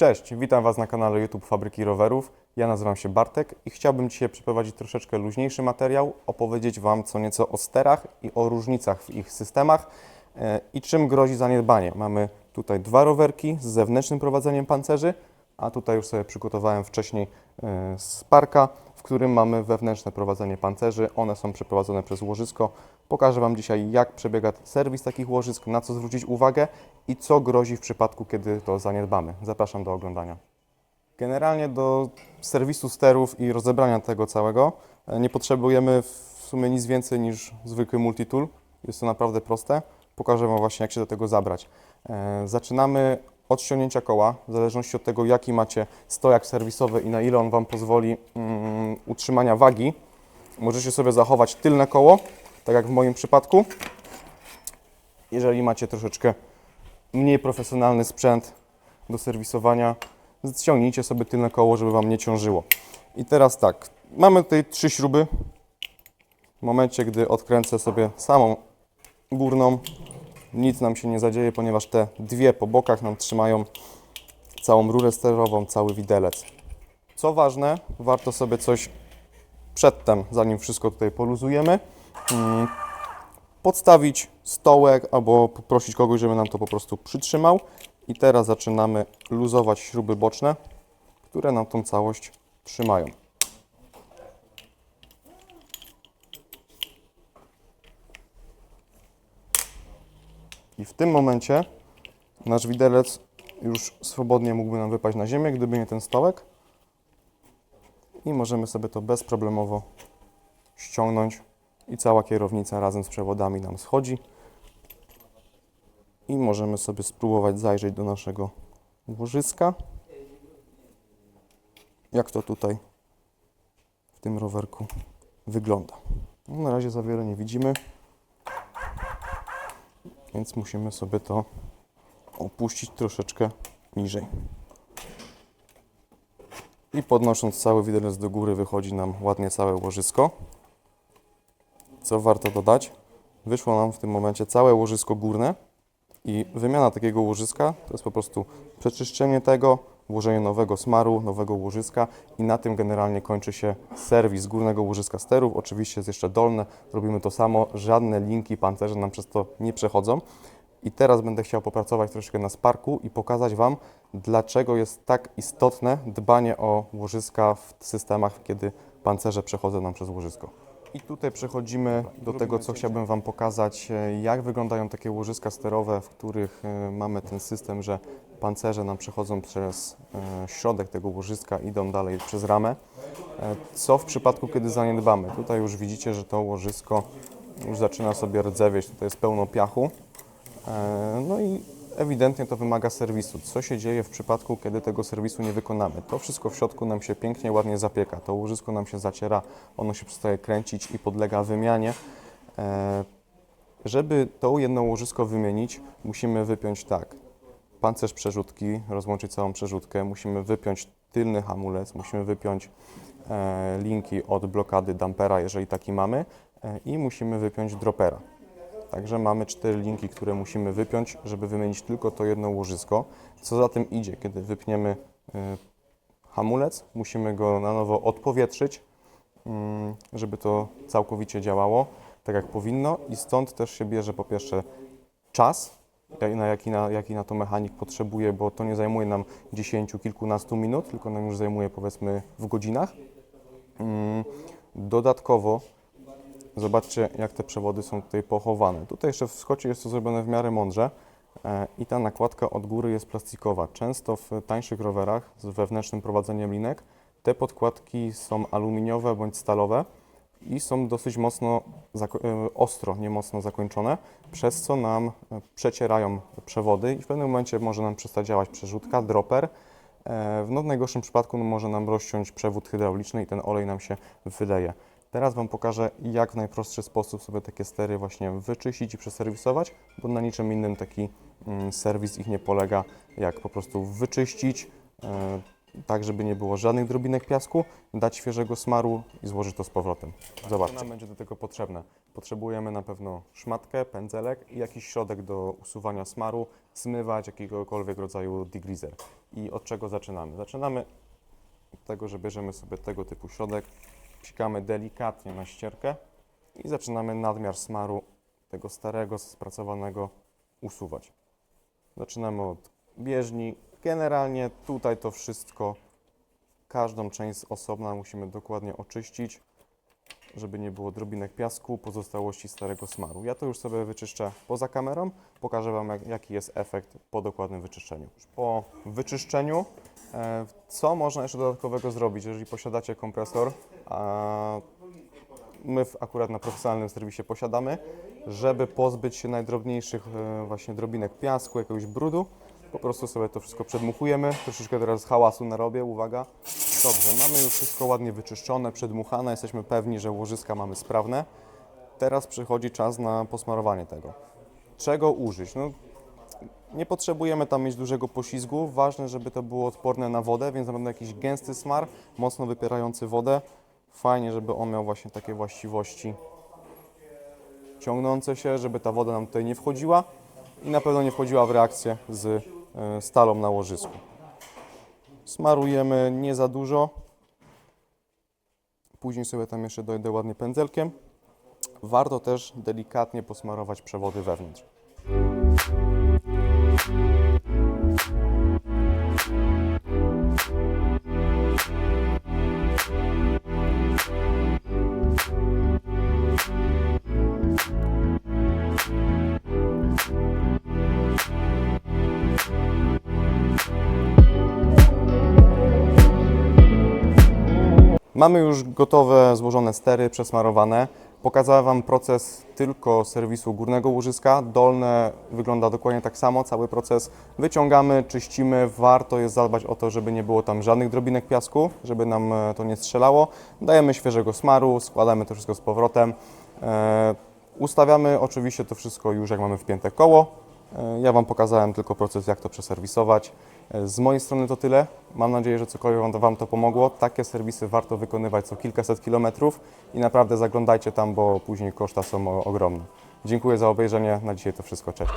Cześć, witam Was na kanale YouTube Fabryki Rowerów. Ja nazywam się Bartek i chciałbym dzisiaj przeprowadzić troszeczkę luźniejszy materiał, opowiedzieć Wam co nieco o sterach i o różnicach w ich systemach e, i czym grozi zaniedbanie. Mamy tutaj dwa rowerki z zewnętrznym prowadzeniem pancerzy, a tutaj już sobie przygotowałem wcześniej e, z parka, w którym mamy wewnętrzne prowadzenie pancerzy. One są przeprowadzone przez łożysko. Pokażę Wam dzisiaj, jak przebiega serwis takich łożysk, na co zwrócić uwagę i co grozi w przypadku, kiedy to zaniedbamy. Zapraszam do oglądania. Generalnie do serwisu sterów i rozebrania tego całego e, nie potrzebujemy w sumie nic więcej niż zwykły multitool. Jest to naprawdę proste. Pokażę Wam właśnie, jak się do tego zabrać. E, Zaczynamy od ściągnięcia koła, w zależności od tego, jaki macie stojak serwisowy i na ile on Wam pozwoli mm, utrzymania wagi. Możecie sobie zachować tylne koło, tak jak w moim przypadku. Jeżeli macie troszeczkę mniej profesjonalny sprzęt do serwisowania, ściągnijcie sobie tylne koło, żeby Wam nie ciążyło. I teraz tak, mamy tutaj trzy śruby. W momencie, gdy odkręcę sobie samą górną, nic nam się nie zadzieje, ponieważ te dwie po bokach nam trzymają całą rurę sterową, cały widelec. Co ważne, warto sobie coś przedtem, zanim wszystko tutaj poluzujemy, mm, podstawić stołek albo poprosić kogoś, żeby nam to po prostu przytrzymał. I teraz zaczynamy luzować śruby boczne, które nam tą całość trzymają. I w tym momencie nasz widelec już swobodnie mógłby nam wypaść na ziemię, gdyby nie ten stołek. I możemy sobie to bezproblemowo ściągnąć i cała kierownica razem z przewodami nam schodzi. I możemy sobie spróbować zajrzeć do naszego łożyska. Jak to tutaj w tym rowerku wygląda. No, na razie za wiele nie widzimy, więc musimy sobie to opuścić troszeczkę niżej. I podnosząc cały widelec do góry wychodzi nam ładnie całe łożysko. Co warto dodać? Wyszło nam w tym momencie całe łożysko górne i wymiana takiego łożyska to jest po prostu przeczyszczenie tego, włożenie nowego smaru, nowego łożyska i na tym generalnie kończy się serwis górnego łożyska sterów. Oczywiście jest jeszcze dolne, robimy to samo, żadne linki pancerze nam przez to nie przechodzą. I teraz będę chciał popracować troszkę na sparku i pokazać Wam, dlaczego jest tak istotne dbanie o łożyska w systemach, kiedy pancerze przechodzą nam przez łożysko. I tutaj przechodzimy do tego, co chciałbym Wam pokazać, e, jak wyglądają takie łożyska sterowe, w których e, mamy ten system, że pancerze nam przechodzą przez e, środek tego łożyska, idą dalej przez ramę. Co w przypadku, kiedy zaniedbamy? Tutaj już widzicie, że to łożysko już zaczyna sobie rdzewieć, tutaj jest pełno piachu. No i ewidentnie to wymaga serwisu. Co się dzieje w przypadku, kiedy tego serwisu nie wykonamy? To wszystko w środku nam się pięknie, ładnie zapieka. To łożysko nam się zaciera, ono się przestaje kręcić i podlega wymianie. E, Żeby to jedno łożysko wymienić, musimy wypiąć tak. Pancerz przerzutki, rozłączyć całą przerzutkę, musimy wypiąć tylny hamulec, musimy wypiąć e, linki od blokady dampera, jeżeli taki mamy, e, i musimy wypiąć dropera. Także mamy cztery linki, które musimy wypiąć, żeby wymienić tylko to jedno łożysko. Co za tym idzie, kiedy wypniemy y, hamulec, musimy go na nowo odpowietrzyć, mm, żeby to całkowicie działało tak jak powinno i stąd też się bierze po pierwsze czas, na jaki, na jaki na to mechanik potrzebuje, bo to nie zajmuje nam 10, kilkunastu minut, tylko nam już zajmuje powiedzmy w godzinach. Mm, Dodatkowo Zobaczcie, jak te przewody są tutaj pochowane. Tutaj jeszcze w skocie jest to zrobione w miarę mądrze e, i ta nakładka od góry jest plastikowa. Często w tańszych rowerach z wewnętrznym prowadzeniem linek te podkładki są aluminiowe bądź stalowe i są dosyć mocno e, ostro, nie mocno zakończone, przez co nam e, przecierają przewody i w pewnym momencie może nam przestać działać przerzutka, dropper. No, w najgorszym przypadku no, może nam rozciąć przewód hydrauliczny i ten olej nam się wyleje. Teraz Wam pokażę, jak w najprostszy sposób sobie takie stery właśnie wyczyścić i przeserwisować, bo na niczym innym taki mm, serwis ich nie polega, jak po prostu wyczyścić, e, tak żeby nie było żadnych drobinek piasku, dać świeżego smaru i złożyć to z powrotem. Zobaczcie. Co nam będzie do tego potrzebne? Potrzebujemy na pewno szmatkę, pędzelek i jakiś środek do usuwania smaru, zmywać jakiegokolwiek rodzaju degreaser. I od czego zaczynamy? Zaczynamy od tego, że bierzemy sobie tego typu środek, psikamy delikatnie na ścierkę i zaczynamy nadmiar smaru tego starego, spracowanego usuwać. Zaczynamy od bieżni. Generalnie tutaj to wszystko, każdą część osobna musimy dokładnie oczyścić, żeby nie było drobinek piasku, pozostałości starego smaru. Ja to już sobie wyczyszczę poza kamerą, pokażę Wam jak, jaki jest efekt po dokładnym wyczyszczeniu. Po wyczyszczeniu, e, co można jeszcze dodatkowego zrobić, jeżeli posiadacie kompresor, a my akurat na profesjonalnym serwisie posiadamy, żeby pozbyć się najdrobniejszych e, właśnie drobinek piasku, jakiegoś brudu. Po prostu sobie to wszystko przedmuchujemy. Troszeczkę teraz hałasu narobię, uwaga. Dobrze, mamy już wszystko ładnie wyczyszczone, przedmuchane, jesteśmy pewni, że łożyska mamy sprawne. Teraz przychodzi czas na posmarowanie tego. Czego użyć? No, nie potrzebujemy tam mieć dużego poślizgu. Ważne, żeby to było odporne na wodę, więc na pewno jakiś gęsty smar, mocno wypierający wodę. Fajnie, żeby on miał właśnie takie właściwości ciągnące się, żeby ta woda nam tutaj nie wchodziła i na pewno nie wchodziła w reakcję z e, stalą na łożysku. Smarujemy nie za dużo. Później sobie tam jeszcze dojdę ładnie pędzelkiem. Warto też delikatnie posmarować przewody wewnątrz. Mamy już gotowe, złożone stery, przesmarowane. Pokazałem Wam proces tylko serwisu górnego łożyska. Dolne wygląda dokładnie tak samo. Cały proces wyciągamy, czyścimy. Warto jest zadbać o to, żeby nie było tam żadnych drobinek piasku, żeby nam e, to nie strzelało. Dajemy świeżego smaru, składamy to wszystko z powrotem. E, ustawiamy oczywiście to wszystko już jak mamy wpięte koło. E, Ja Wam pokazałem tylko proces, jak to przeserwisować. Z mojej strony to tyle. Mam nadzieję, że cokolwiek wam- to pomogło. Takie serwisy warto wykonywać co kilkaset kilometrów i naprawdę zaglądajcie tam, bo później koszta są ogromne. Dziękuję za obejrzenie. Na dzisiaj to wszystko. Cześć.